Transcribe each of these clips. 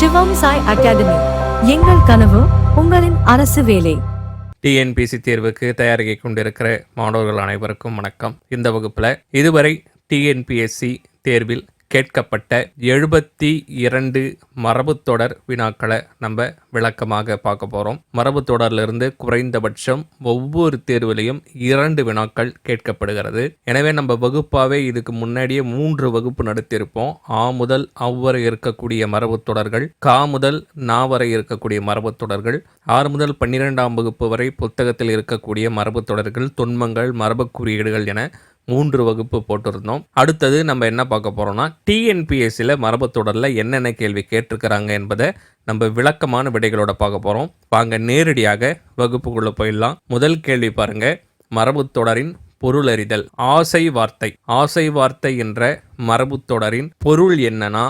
சிவம் Sai academy. எங்கள் கனவு உங்களின் அரசு வேலை. டிஎன்பிசி தேர்வுக்கு தயாரிக்க கொண்டிருக்கிற மாணவர்கள் அனைவருக்கும் வணக்கம். இந்த வகுப்பில் இதுவரை டிஎன்பிஎஸ்சி தேர்வில் கேட்கப்பட்ட எழுபத்தி இரண்டு மரபுத்தொடர் வினாக்களை நம்ம விளக்கமாக பார்க்க போகிறோம் மரபுத்தொடரிலிருந்து குறைந்தபட்சம் ஒவ்வொரு தேர்விலையும் இரண்டு வினாக்கள் கேட்கப்படுகிறது. எனவே நம்ம வகுப்பாகவே இதுக்கு முன்னாடியே மூன்று வகுப்பு நடத்தியிருப்போம். ஆ முதல் அவ்வரை இருக்கக்கூடிய மரபுத்தொடர்கள் கா முதல் நா வரை இருக்கக்கூடிய மரபுத்தொடர்கள் ஆறு முதல் பன்னிரெண்டாம் வகுப்பு வரை புத்தகத்தில் இருக்கக்கூடிய மரபுத்தொடர்கள் தொன்மங்கள் மரபு குறியீடுகள் என மூன்று வகுப்பு போட்டிருந்தோம். அடுத்தது நம்ம என்ன பார்க்க போகிறோம்னா டிஎன்பிஎஸ்சியில் மரபுத்தொடரில் என்னென்ன கேள்வி கேட்டிருக்கிறாங்க என்பதை நம்ம விளக்கமான விடைகளோட பார்க்க போகிறோம் வாங்க நேரடியாக வகுப்புக்குள்ளே போயிடலாம். முதல் கேள்வி பாருங்க. மரபுத்தொடரின் பொருளறிதல் ஆசை வார்த்தை. ஆசை வார்த்தை என்ற மரபுத்தொடரின் பொருள் என்னன்னா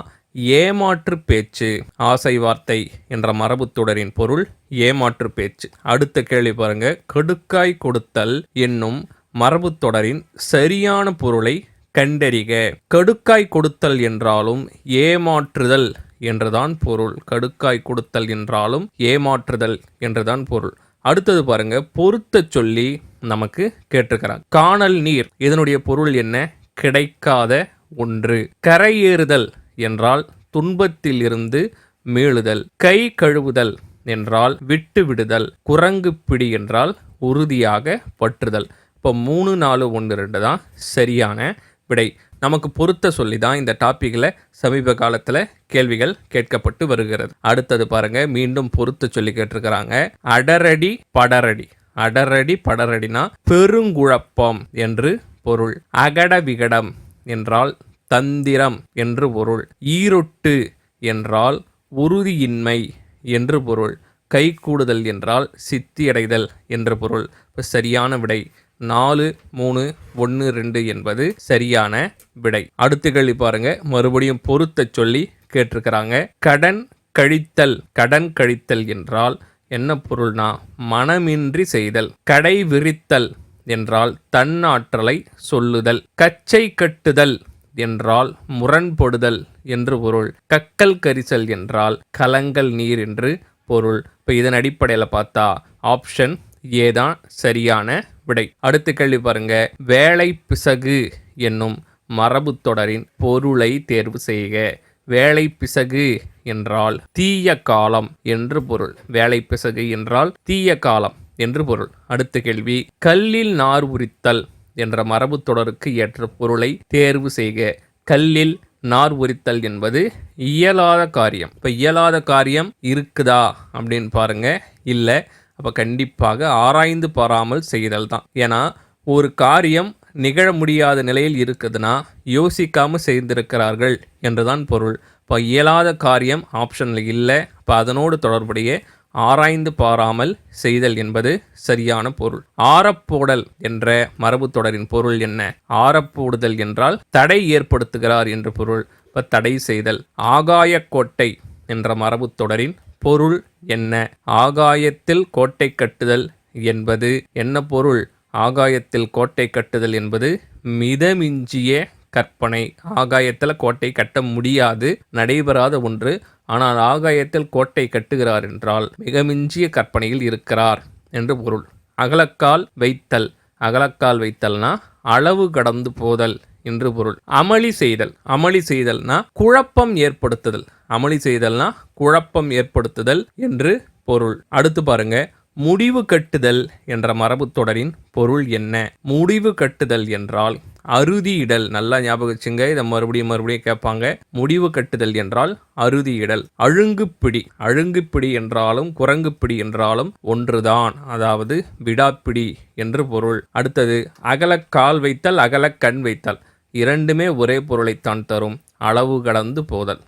ஏமாற்று பேச்சு. ஆசை வார்த்தை என்ற மரபுத்தொடரின் பொருள் ஏமாற்று பேச்சு. அடுத்த கேள்வி பாருங்க. கடுக்காய் கொடுத்தல் என்னும் மரபுத்தொடரின் சரியான பொருளை கண்டறிக. கடுக்காய் கொடுத்தல் என்றாலும் ஏமாற்றுதல் என்றுதான் பொருள். கடுக்காய் கொடுத்தல் என்றாலும் ஏமாற்றுதல் என்றுதான் பொருள். அடுத்தது பாருங்க பொருத்த சொல்லி நமக்கு கேட்டிருக்கிறாங்க காணல் நீர் இதனுடைய பொருள் என்ன? கிடைக்காத ஒன்று. கரையேறுதல் என்றால் துன்பத்தில் இருந்து மீளுதல். கை கழுவுதல் என்றால் விட்டு விடுதல் குரங்கு பிடி என்றால் உறுதியாக பற்றுதல். இப்போ மூணு நாலு ஒன்று ரெண்டு தான் சரியான விடை. நமக்கு பொருத்த சொல்லி தான் இந்த டாப்பிக்கில் சமீப காலத்தில் கேள்விகள் கேட்கப்பட்டு வருகிறது. அடுத்தது பாருங்க மீண்டும் பொருத்த சொல்லி கேட்டிருக்கிறாங்க. அடரடி படரடி. அடரடி படரடினா பெருங்குழப்பம் என்று பொருள். அகட விகடம் என்றால் தந்திரம் என்று பொருள். ஈரொட்டு என்றால் உறுதியின்மை என்று பொருள். கைகூடுதல் என்றால் சித்தியடைதல் என்று பொருள். இப்போ சரியான விடை. நாலு மூணு ஒன்று ரெண்டு என்பது சரியான விடை. அடுத்து கேள்வி பாருங்க. மறுபடியும் பொருத்த சொல்லி கேட்டிருக்கிறாங்க. கடன் கழித்தல். கடன் கழித்தல் என்றால் என்ன பொருள்னா மனமின்றி செய்தல். கடை விரித்தல் என்றால் தன்னாற்றலை சொல்லுதல். கச்சை கட்டுதல் என்றால் முரண்படுதல் என்று பொருள். கக்கல் கரிசல் என்றால் கலங்கள் நீர் என்று பொருள். இப்போ இதன் அடிப்படையில் பார்த்தா ஆப்ஷன் ஏதான் சரியான விடை. அடுத்த கேள்வி பாருங்க. வேலை பிசகு என்னும் மரபு தொடரின் பொருளை தேர்வு செய்க. வேலை பிசகு என்றால் தீய காலம் என்று பொருள். வேலை பிசகு என்றால் தீய காலம் என்று பொருள். அடுத்த கேள்வி கல்லில் நார் உரித்தல் என்ற மரபு தொடருக்கு ஏற்ற பொருளை தேர்வு செய்க. கல்லில் நார் உரித்தல் என்பது இயலாத காரியம். இப்போ இயலாத காரியம் இருக்குதா அப்படின்னு பாருங்க. இல்லை அப்போ கண்டிப்பாக ஆராய்ந்து பாராமல் செய்தல் தான். ஏன்னா ஒரு காரியம் நிகழ முடியாத நிலையில் இருக்குதுன்னா யோசிக்காமல் செய்திருக்கிறார்கள் என்றுதான் பொருள். இப்போ இயலாத காரியம் ஆப்ஷனில் இல்லை. இப்போ அதனோடு தொடர்புடைய ஆராய்ந்து பாராமல் செய்தல் என்பது சரியான பொருள். ஆரப்போடல் என்ற மரபு தொடரின் பொருள் என்ன? ஆரப்போடுதல் என்றால் தடை ஏற்படுத்துகிறார் என்று பொருள். இப்போ தடை செய்தல் ஆகாயக்கோட்டை என்ற மரபு தொடரின் பொருள் என்ன? ஆகாயத்தில் கோட்டை கட்டுதல் என்பது என்ன பொருள்? ஆகாயத்தில் கோட்டை கட்டுதல் என்பது மிதமிஞ்சிய கற்பனை. ஆகாயத்தில் கோட்டை கட்ட முடியாது நடைபெறாத ஒன்று. ஆனால் ஆகாயத்தில் கோட்டை கட்டுகிறார் என்றால் மிகமிஞ்சிய கற்பனையில் இருக்கிறார் என்று பொருள். அகலக்கால் வைத்தல். அகலக்கால் வைத்தல்னா அளவு கடந்து போதல். என்று பொருள். அமளி செய்தல். அமளி செய்தல்னா குழப்பம் ஏற்படுத்துதல். அமளி செய்தல்னா குழப்பம் ஏற்படுத்துதல் என்று பொருள். அடுத்து பாருங்க. முடிவு கட்டுதல் என்ற மரபு தொடரின் பொருள் என்ன? முடிவு கட்டுதல் என்றால் அறுதியிடல். நல்லா ஞாபகம் வச்சுங்க. இதை மறுபடியும் மறுபடியும் கேட்பாங்க. முடிவு கட்டுதல் என்றால் அறுதியிடல். அழுங்குப்பிடி. அழுங்குப்பிடி என்றாலும் குரங்குப்பிடி என்றாலும் ஒன்றுதான். அதாவது விடாப்பிடி என்று பொருள். அடுத்தது அகலக்கால் வைத்தல் அகலக்கண் வைத்தல். இரண்டுமே ஒரே பொருளைத்தான் தரும். அளவு கடந்து போதல்.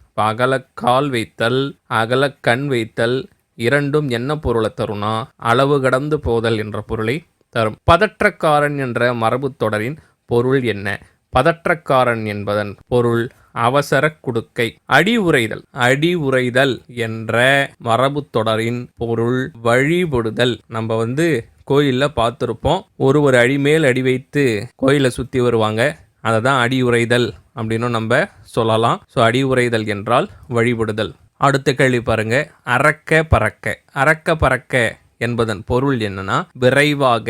கால் வைத்தல் அகலக்கண் வைத்தல் இரண்டும் என்ன பொருளை தரும்னா அளவு கடந்து போதல் என்ற பொருளை தரும். பதற்றக்காரன் என்ற மரபு தொடரின் பொருள் என்ன? பதற்றக்காரன் என்பதன் பொருள் அவசர குடுக்கை. அடி உரைதல் அடி உரைதல் என்ற மரபு தொடரின் பொருள் வழிபடுதல். நம்ம வந்து கோயிலில் பார்த்துருப்போம். ஒரு ஒரு அடி மேல் அடி வைத்து கோயிலை சுற்றி வருவாங்க. அதை தான் அடி உரைதல் அப்படின்னு நம்ம சொல்லலாம். ஸோ அடி உரைதல் என்றால் வழிபடுதல். அடுத்த கேள்வி பாருங்க. அறக்க பறக்க. அறக்க பறக்க என்பதன் பொருள் என்னன்னா விரைவாக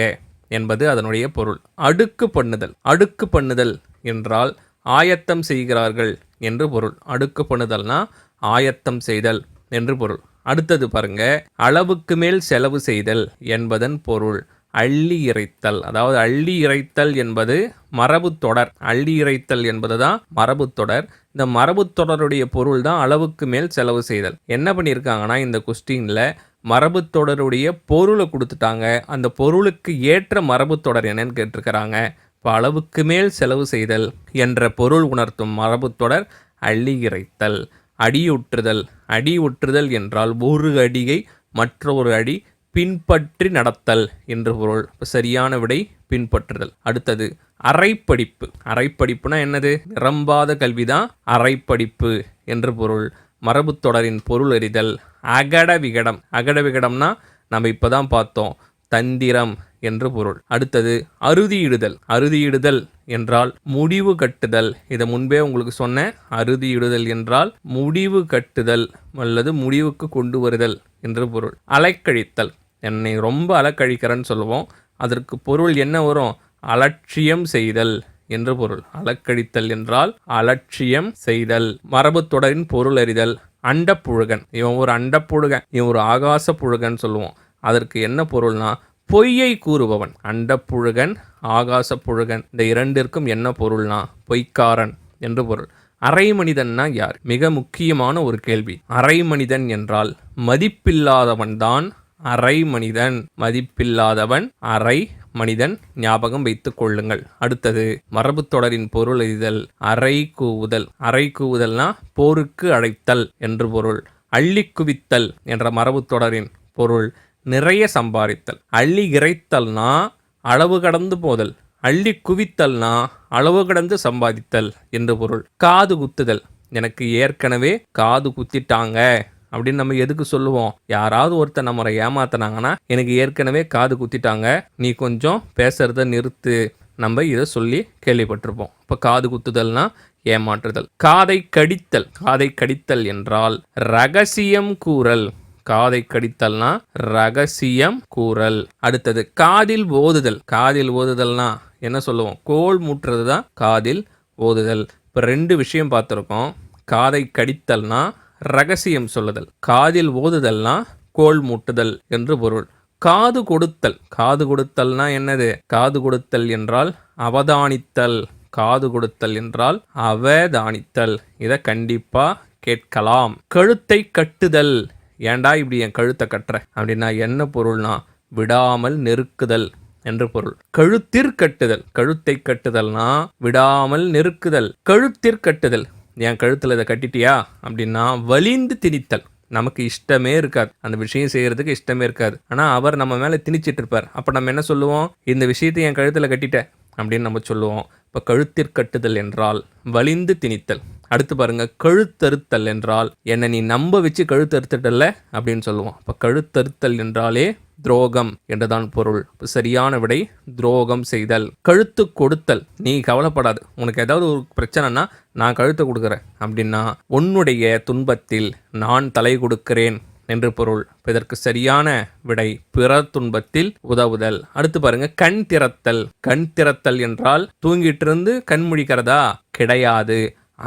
என்பது அதனுடைய பொருள். அடுக்கு பண்ணுதல். அடுக்கு பண்ணுதல் என்றால் ஆயத்தம் செய்கிறார்கள் என்று பொருள். அடுக்கு பண்ணுதல்னா ஆயத்தம் செய்தல் என்று பொருள். அடுத்தது பாருங்க. அளவுக்கு மேல் செலவு செய்தல் என்பதன் பொருள். அள்ளி இறைத்தல். அதாவது அள்ளி இறைத்தல் என்பது மரபு தொடர். அள்ளி இறைத்தல் என்பது தான் மரபு தொடர். இந்த மரபு தொடருடைய பொருள் தான் அளவுக்கு மேல் செலவு செய்தல். என்ன பண்ணியிருக்காங்கன்னா இந்த கொஸ்டினில் மரபு தொடருடைய பொருளை கொடுத்துட்டாங்க. அந்த பொருளுக்கு ஏற்ற மரபு தொடர் என்னன்னு கேட்டிருக்கிறாங்க. இப்போ அளவுக்கு மேல் செலவு செய்தல் என்ற பொருள் உணர்த்தும் மரபு தொடர் அள்ளி இறைத்தல். அடியுற்றுதல் அடி உற்றுதல் என்றால் ஒரு அடியை மற்றொரு அடி பின்பற்றி நடத்தல் என்று பொருள். இப்போ சரியான விடை பின்பற்றுதல். அடுத்தது அரைப்படிப்பு. அரைப்படிப்புனா என்னது? நிரம்பாத கல்விதான் அரைப்படிப்பு என்று பொருள். மரபுத் தொடரின் பொருள் அறிதல் அகட விகடம். அகட விகடம்னா நம்ம இப்பதான் பார்த்தோம். தந்திரம் என்று பொருள். அடுத்தது அறுதியிடுதல். அறுதியிடுதல் என்றால் முடிவு கட்டுதல். இதை முன்பே உங்களுக்கு சொன்னேன். அறுதியிடுதல் என்றால் முடிவு கட்டுதல் அல்லது முடிவுக்கு கொண்டு வருதல் என்று பொருள். அலைக்கழித்தல். என்னை ரொம்ப அலக்கழிக்கிறேன்னு சொல்லுவோம். அதற்கு பொருள் என்ன வரும்? அலட்சியம் செய்தல் என்று பொருள். அலக்கழித்தல் என்றால் அலட்சியம் செய்தல். மரபு தொடரின் பொருள் அறிதல். அண்டப்புழுகன். இவன் ஒரு அண்டப்புழுகன். இவன் ஒரு ஆகாச புழுகன் சொல்லுவோம். அதற்கு என்ன பொருள்னா பொய்யை கூறுபவன். அண்டப்புழுகன் ஆகாச புழுகன். இந்த இரண்டிற்கும் என்ன பொருள்னா பொய்க்காரன் என்று பொருள். அரை மனிதன்னா யார்? மிக முக்கியமான ஒரு கேள்வி. அரை மனிதன் என்றால் மதிப்பில்லாதவன்தான் அரை மனிதன் மதிப்பில்லாதவன் அரை மனிதன் ஞாபகம் வைத்துக் கொள்ளுங்கள். அடுத்தது மரபு தொடரின் பொருள் எழுதல் அறை கூவுதல். அறை கூவுதல்னா போருக்கு அழைத்தல் என்று பொருள். அள்ளி குவித்தல் என்ற மரபு தொடரின் பொருள். நிறைய சம்பாதித்தல். அள்ளி இறைத்தல்னா அளவு கடந்து போதல். அள்ளி குவித்தல்னா அளவு கடந்து சம்பாதித்தல் என்று பொருள். காது குத்துதல். எனக்கு ஏற்கனவே காது குத்திட்டாங்க. அப்படின்னு நம்ம எதுக்கு சொல்லுவோம்? யாராவது ஒருத்தர் நம்மளை ஏமாத்தினாங்கன்னா எனக்கு ஏற்கனவே காது குத்திட்டாங்க. நீ கொஞ்சம் பேசுறத நிறுத்து. நம்ம இதை சொல்லி கேள்விப்பட்டிருப்போம். இப்போ காது குத்துதல்னா ஏமாற்றுதல். காதை கடித்தல். காதை கடித்தல் என்றால் ரகசியம் கூறல். காதை கடித்தல்னா ரகசியம் கூறல். அடுத்தது காதில் ஓதுதல். காதில் ஓதுதல்னா என்ன சொல்லுவோம்? கோல் மூட்டுறது தான் காதில் ஓதுதல். இப்போ ரெண்டு விஷயம் பார்த்துருக்கோம். காதை கடித்தல்னா ரகசியம் சொல்லுதல். காதில் ஓதுதல்னா கோல் மூட்டுதல் என்று பொருள். காது கொடுத்தல். காது கொடுத்தல்னா என்னது? காது கொடுத்தல் என்றால் அவதானித்தல். காது கொடுத்தல் என்றால் அவதானித்தல். இதை கண்டிப்பா கேட்கலாம். கழுத்தை கட்டுதல். ஏண்டா இப்படி என் கழுத்தை கட்டுற? அப்படின்னா என்ன பொருள்னா விடாமல் நெருக்குதல் என்று பொருள். கழுத்திற்கட்டுதல் கழுத்தை கட்டுதல்னா விடாமல் நெருக்குதல். கழுத்திற்கட்டுதல் என் கழுத்தில் இதை கட்டிட்டியா? அப்படின்னா வலிந்து திணித்தல். நமக்கு இஷ்டமே இருக்காது. அந்த விஷயம் செய்கிறதுக்கு இஷ்டமே இருக்காது. ஆனால் அவர் நம்ம மேலே திணிச்சிட்டு இருப்பார். அப்போ நம்ம என்ன சொல்லுவோம்? இந்த விஷயத்தை என் கழுத்தில் கட்டிட்டேன். அப்படின்னு நம்ம சொல்லுவோம். இப்போ கழுத்திற்கட்டுதல் என்றால் வலிந்து திணித்தல். அடுத்து பாருங்கள் கழுத்தறுத்தல் என்றால் என்னை நீ நம்ப வச்சு கழுத்தறுத்துட்டல்ல அப்படின்னு சொல்லுவோம். அப்போ கழுத்தறுத்தல் என்றாலே துரோகம் என்றுதான் பொருள். சரியான விடை துரோகம் செய்தல். கழுத்து கொடுத்தல். நீ கவலைப்படாது. உனக்கு ஏதாவது ஒரு பிரச்சனைனா நான் கழுத்தை கொடுக்குறேன். அப்படின்னா உன்னுடைய துன்பத்தில் நான் தலை கொடுக்கிறேன். என்று பொருள். இதற்கு சரியான விடை பிற துன்பத்தில் உதவுதல். அடுத்து பாருங்க கண் திறத்தல். கண் திறத்தல் என்றால் தூங்கிட்டு இருந்து கண் முழிக்கிறதா கிடையாது.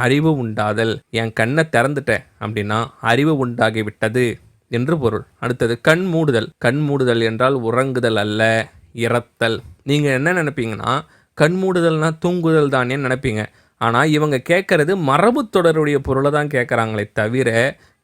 அறிவு உண்டாதல். என் கண்ணை திறந்துட்டேன் அப்படின்னா அறிவு உண்டாகி விட்டது என்று பொருள். அடுத்தது கண் மூடுதல். கண் மூடுதல் என்றால் உறங்குதல் அல்ல இறத்தல். நீங்கள் என்ன நினைப்பீங்கன்னா கண் மூடுதல்னா தூங்குதல் தானே நினைப்பீங்க. ஆனால் இவங்க கேட்குறது மரபு தொடருடைய பொருளை தான் கேட்குறாங்களே தவிர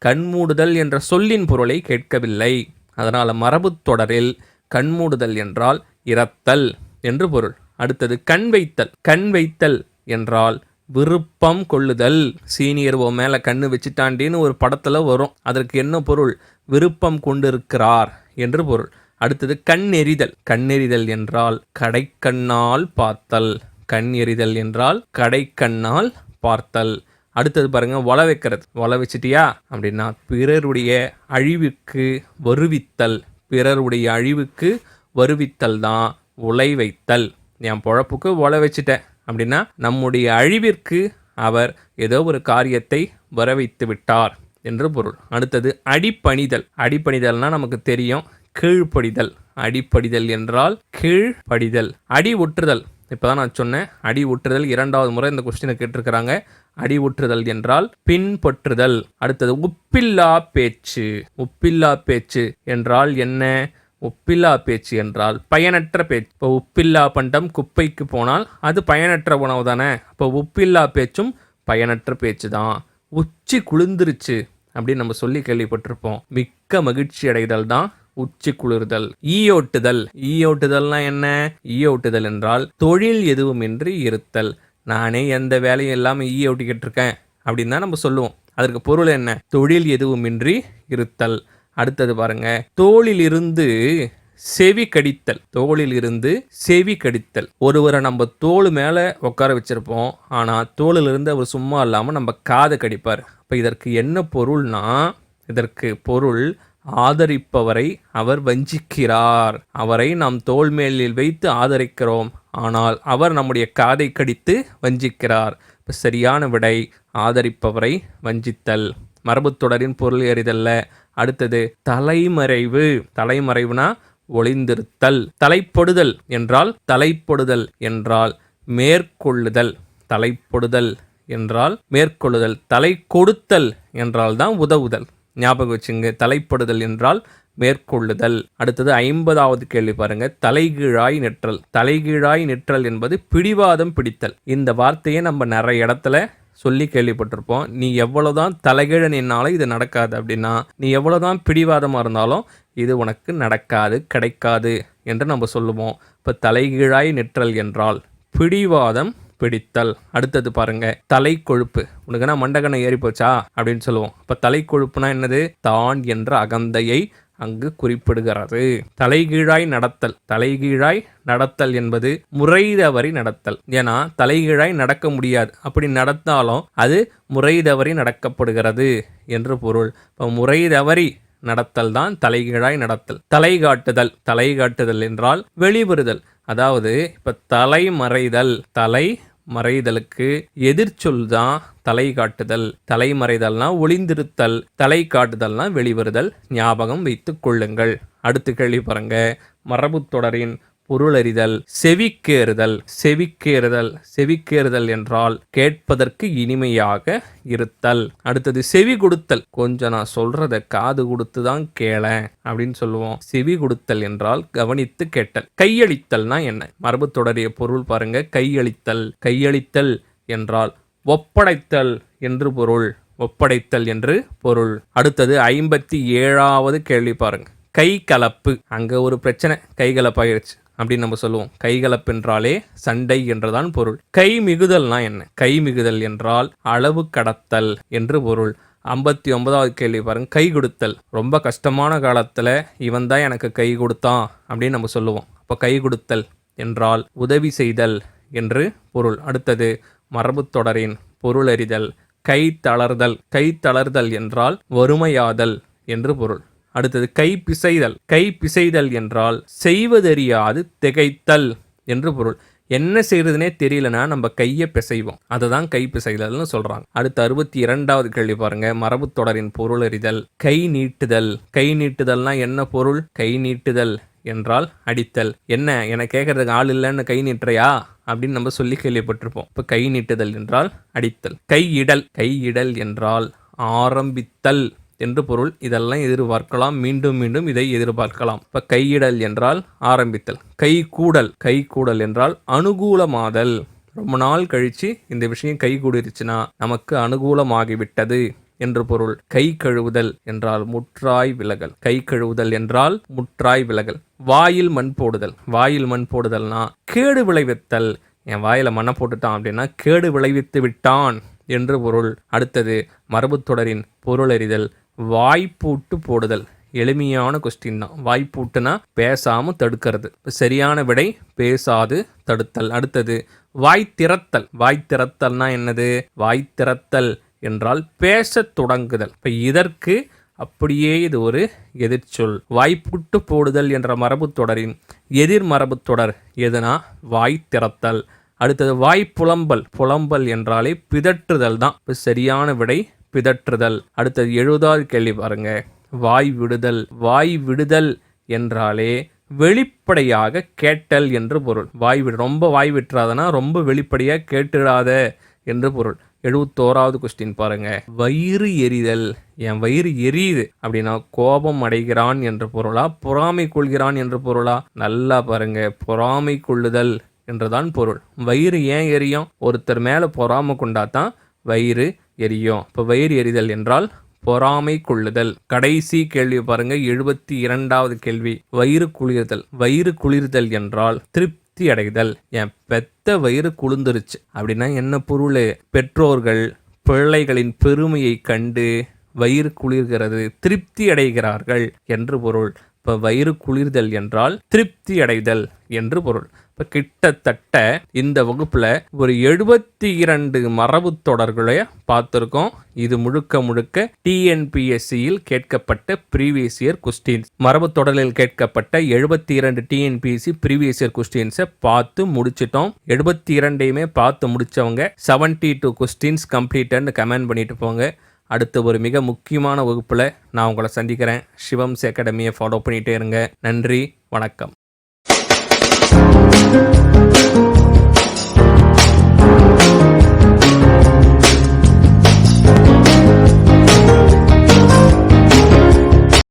கண்மூடுதல் என்ற சொல்லின் பொருளை கேட்கவில்லை. அதனால் மரபு தொடரில் கண்மூடுதல் என்றால் இறத்தல் என்று பொருள். அடுத்தது கண் வைத்தல். கண் வைத்தல் என்றால் விருப்பம் கொள்ளுதல். சீனியர் உன் மேலே கண்ணு வச்சுட்டாண்டின்னு ஒரு படத்தில் வரும். அதற்கு என்ன பொருள்? விருப்பம் கொண்டிருக்கிறார் என்று பொருள். அடுத்தது கண் எறிதல். கண்ணெறிதல் என்றால் கடைக்கண்ணால் பார்த்தல். கண் எறிதல் என்றால் கடைக்கண்ணால் பார்த்தல். அடுத்தது பாருங்க வள வைக்கிறது. வள வச்சிட்டியா? அப்படின்னா பிறருடைய அழிவுக்கு வருவித்தல். பிறருடைய அழிவுக்கு வருவித்தல் தான் உலை வைத்தல். என் பொழப்புக்கு உலை வச்சிட்டேன். அப்படின்னா நம்முடைய அழிவிற்கு அவர் ஏதோ ஒரு காரியத்தை வர வைத்து விட்டார் என்று பொருள். அடுத்தது அடிப்பணிதல். அடிப்பணிதல்னால் நமக்கு தெரியும் கீழ்ப்படிதல். அடிப்படிதல் என்றால் கீழ்ப்படிதல். அடி ஒற்றுதல் இப்போ தான் நான் சொன்னேன் அடி ஒற்றுதல் இரண்டாவது முறை இந்த கொஸ்டினை கேட்டிருக்கிறாங்க. அடிவுற்றுதல் என்றால் பின்பற்றுதல். அடுத்தது உப்பில்லா பேச்சு. உப்பில்லா பேச்சு என்றால் என்ன? உப்பில்லா பேச்சு என்றால் பயனற்ற பேச்சு. இப்போ உப்பில்லா பண்டம் குப்பைக்கு போனால் அது பயனற்ற உணவு தானே? இப்போ உப்பில்லா பேச்சும் பயனற்ற பேச்சு தான் உச்சி குளிர்ந்துருச்சு அப்படின்னு நம்ம சொல்லி கேள்விப்பட்டிருப்போம். மிக்க மகிழ்ச்சி அடைதல் தான் உச்சி குளிர்தல். ஈயோட்டுதல். ஈயோட்டுதல்னா என்ன? ஈயோட்டுதல் என்றால் தொழில் எதுவுமின்றி இருத்தல். நானே எந்த வேலையும் இல்லாமல் ஈ ஓட்டிக்கிட்டு இருக்கேன் அப்படின்னு தான் நம்ம சொல்லுவோம். அதற்கு பொருள் என்ன? தொழில் எதுவுமின்றி இருத்தல். அடுத்தது பாருங்க. தோளிலிருந்து செவி கடித்தல். தோளில் இருந்து செவி கடித்தல். ஒருவரை நம்ம தோல் மேலே உட்கார வச்சிருப்போம். ஆனால் தோளிலிருந்து அவர் சும்மா இல்லாமல் நம்ம காதை கடிப்பார். அப்போ இதற்கு என்ன பொருள்னா இதற்கு பொருள் ஆதரிப்பவரை அவர் வஞ்சிக்கிறார். அவரை நாம் தோல் மேலில் வைத்து ஆதரிக்கிறோம். ஆனால் அவர் நம்முடைய காதை கடித்து வஞ்சிக்கிறார். இப்போ சரியான விடை ஆதரிப்பவரை வஞ்சித்தல். மரபுத்தொடரின் பொருள் எறிதல்ல அடுத்தது தலைமறைவு. தலைமறைவுனா ஒளிந்திருத்தல். தலைப்படுதல் என்றால் தலைப்படுதல் என்றால் மேற்கொள்ளுதல். தலைப்படுதல் என்றால் மேற்கொள்ளுதல். தலை கொடுத்தல் என்றால் தான் உதவுதல். ஞாபகம் வச்சுங்க. தலைப்படுதல் என்றால் மேற்கொள்ளுதல். அடுத்தது ஐம்பதாவது கேள்வி பாருங்க. தலைகீழாய் நிற்றல். தலைகீழாய் நிற்றல் என்பது பிடிவாதம் பிடித்தல். இந்த வார்த்தையை நம்ம நிறைய இடத்துல சொல்லி கேள்விப்பட்டிருப்போம். நீ எவ்வளோதான் தலைகீழ நின்னாலும் இது நடக்காது அப்படின்னா நீ எவ்வளோதான் பிடிவாதமாக இருந்தாலும் இது உனக்கு நடக்காது கிடைக்காது என்று நம்ம சொல்லுவோம். இப்போ தலைகீழாய் நிற்றல் என்றால் பிடிவாதம் பிடித்தல். அடுத்தது பாருங்க தலை கொழுப்பு உனக்குன்னா மண்டகனை ஏறி போச்சா? அப்படின்னு சொல்லுவோம். இப்போ தலை கொழுப்புனா என்னது? தான் என்ற அகந்தையை அங்கு குறிப்பிடுகிறது. தலைகீழாய் நடத்தல். தலைகீழாய் நடத்தல் என்பது முறை தவறி நடத்தல். ஏன்னா தலைகீழாய் நடக்க முடியாது. அப்படி நடத்தாலும் அது முறை தவறி நடக்கப்படுகிறது என்று பொருள். இப்போ முறை தவறி நடத்தல் தான் தலைகீழாய் நடத்தல். தலை காட்டுதல். தலை காட்டுதல் என்றால் வெளிவருதல் அதாவது இப்போ தலை மறைதல். தலை மறைதலுக்கு எதிர்ச்சொல் தான் தலை காட்டுதல் தலைமறைதல்னா ஒளிந்திருத்தல் தலை காட்டுதல்னா வெளிவருதல். ஞாபகம் வைத்துக் கொள்ளுங்கள். அடுத்து கேள்வி பாருங்க. மரபுத் தொடரின் பொருளறிதல் செவிக்கேறுதல் செவிக்கேறுதல் செவிக்கேறுதல் என்றால் கேட்பதற்கு இனிமையாக இருத்தல். அடுத்தது செவி கொடுத்தல். கொஞ்சம் நான் சொல்றத காது கொடுத்து தான் கேள அப்படின்னு சொல்லுவோம். செவி கொடுத்தல் என்றால் கவனித்து கேட்டல். கையளித்தல்னா என்ன? மரபு தொடரிய பொருள் பாருங்க. கையளித்தல். கையளித்தல் என்றால் ஒப்படைத்தல் என்று பொருள். ஒப்படைத்தல் என்று பொருள். அடுத்தது ஐம்பத்தி ஏழாவது கேள்வி பாருங்க. கை கலப்பு. அங்க ஒரு பிரச்சனை. கை கலப்பாயிருச்சு. அப்படின்னு நம்ம சொல்லுவோம். கைகலப்பென்றாலே சண்டை என்றுதான் பொருள். கை மிகுதல்னா என்ன? கை மிகுதல் என்றால் அளவு கடத்தல் என்று பொருள். ஐம்பத்தி ஒன்பதாவது கேள்வி பாருங்க. கை கொடுத்தல். ரொம்ப கஷ்டமான காலத்தில் இவன் தான் எனக்கு கை கொடுத்தான் அப்படின்னு நம்ம சொல்லுவோம். அப்போ கை கொடுத்தல் என்றால் உதவி செய்தல் என்று பொருள். அடுத்தது மரபு தொடரின் பொருளறிதல். கை தளர்தல். கை தளர்தல் என்றால் வறுமையாதல் என்று பொருள். அடுத்தது கை பிசைதல் கை பிசைதல் என்றால் செய்வதறியாது திகைத்தல் என்று பொருள். என்ன செய்யறதுனே தெரியலனா நம்ம கையை பிசைவோம். அதை தான் கை பிசைதல்னு சொல்றாங்க. அடுத்து அறுபத்தி இரண்டாவது கேள்வி பாருங்க. மரபு தொடரின் பொருள் அறிதல் கை நீட்டுதல். கை நீட்டுதல்னா என்ன பொருள்? கை நீட்டுதல் என்றால் அடித்தல். என்ன? என கேட்கறதுக்கு ஆள் இல்லைன்னு கை நீட்டுறையா? அப்படின்னு நம்ம சொல்லி கேள்விப்பட்டிருப்போம். இப்போ கை நீட்டுதல் என்றால் அடித்தல். கையிடல். கையிடல் என்றால் ஆரம்பித்தல். என்று பொருள். இதெல்லாம் எதிர்பார்க்கலாம். மீண்டும் மீண்டும் இதை எதிர்பார்க்கலாம். இப்போ கையிடல் என்றால் ஆரம்பித்தல். கை கூடல் கை கூடல் என்றால் அனுகூலமாதல். ரொம்ப நாள் கழித்து இந்த விஷயம் கை கூடிருச்சுன்னா நமக்கு அனுகூலமாகிவிட்டது என்று பொருள். கை கழுவுதல் என்றால் முற்றாய் விலகல். கை கழுவுதல் என்றால் முற்றாய் விலகல். வாயில் மண் போடுதல். வாயில் மண் போடுதல்னா கேடு விளைவித்தல். என் வாயில் மண்ணை போட்டுட்டான் அப்படின்னா கேடு விளைவித்து விட்டான் என்று பொருள். அடுத்தது மரபுத்தொடரின் பொருளறிதல். வாய்ப்பூட்டு போடுதல். எளிமையான கொஸ்டின் தான். வாய்ப்பூட்டுனா பேசாமல் தடுக்கிறது. சரியான விடை பேசாது தடுத்தல். அடுத்தது வாய் திறத்தல். வாய் திறத்தல்னா என்னது? வாய் திறத்தல் என்றால் பேசத் தொடங்குதல். இப்போ இதற்கு அப்படியே இது ஒரு எதிர்ச்சொல். வாய்ப்புட்டு போடுதல் என்ற மரபு தொடரின் எதிர் மரபு தொடர் எதுனா? வாய் திறத்தல். அடுத்தது வாய் புலம்பல். புலம்பல் என்றாலே பிதற்றுதல் தான். இப்போ சரியான விடை பிதற்றுதல். அடுத்தது எழுபதாவது கேள்வி பாருங்க. வாய் விடுதல். வாய் விடுதல் என்றாலே வெளிப்படையாக கேட்டல் என்று பொருள். வாய் விடு ரொம்ப வாய் விட்டுறாதனா ரொம்ப வெளிப்படையாக கேட்டுடாத என்று பொருள். எழுபத்தோராவது கொஸ்டின் பாருங்க. வயிறு எரிதல். என் வயிறு எரியுது அப்படின்னா கோபம் அடைகிறான் என்ற பொருளா? பொறாமை கொள்கிறான் என்ற பொருளா? நல்லா பாருங்க. பொறாமை கொள்ளுதல் என்றுதான் பொருள். வயிறு ஏன் எரியும்? ஒருத்தர் மேலே பொறாமை கொண்டாதான் வயிறு எரியும் இப்போ வயிறு எரிதல் என்றால் பொறாமை கொள்ளுதல். கடைசி கேள்வி பாருங்க எழுபத்தி இரண்டாவது கேள்வி. வயிறு குளிர்தல். வயிறு குளிர்தல் என்றால் திருப்தி அடைதல். என் பெத்த வயிறு குளிர்ந்துருச்சு. அப்படின்னா என்ன பொருள்? பெற்றோர்கள் பிள்ளைகளின் பெருமையை கண்டு வயிறு குளிர்கிறது திருப்தி அடைகிறார்கள் என்று பொருள். இப்போ வயிறு குளிர்தல் என்றால் திருப்தி அடைதல் என்று பொருள். இப்போ கிட்டத்தட்ட இந்த வகுப்பில் ஒரு எழுபத்தி இரண்டு மரபு தொடர்களை பார்த்துருக்கோம். இது முழுக்க முழுக்க டிஎன்பிஎஸ்சியில் கேட்கப்பட்ட ப்ரீவியஸ் இயர் கொஸ்டின்ஸ் மரபு தொடரில் கேட்கப்பட்ட எழுபத்தி இரண்டு டிஎன்பிஎஸ்சி ப்ரீவியஸ் இயர் கொஸ்டின்ஸை பார்த்து முடிச்சிட்டோம். எழுபத்தி இரண்டையுமே பார்த்து முடிச்சவங்க செவன்டி டூ கொஸ்டின்ஸ் கம்ப்ளீட்டட்னு கமெண்ட் பண்ணிட்டு போங்க. அடுத்து ஒரு மிக முக்கியமான வகுப்பில் நான் உங்களை சந்திக்கிறேன். சிவம்ஸ் அகாடமியை ஃபாலோ பண்ணிகிட்டே இருங்க. நன்றி வணக்கம். Thank you.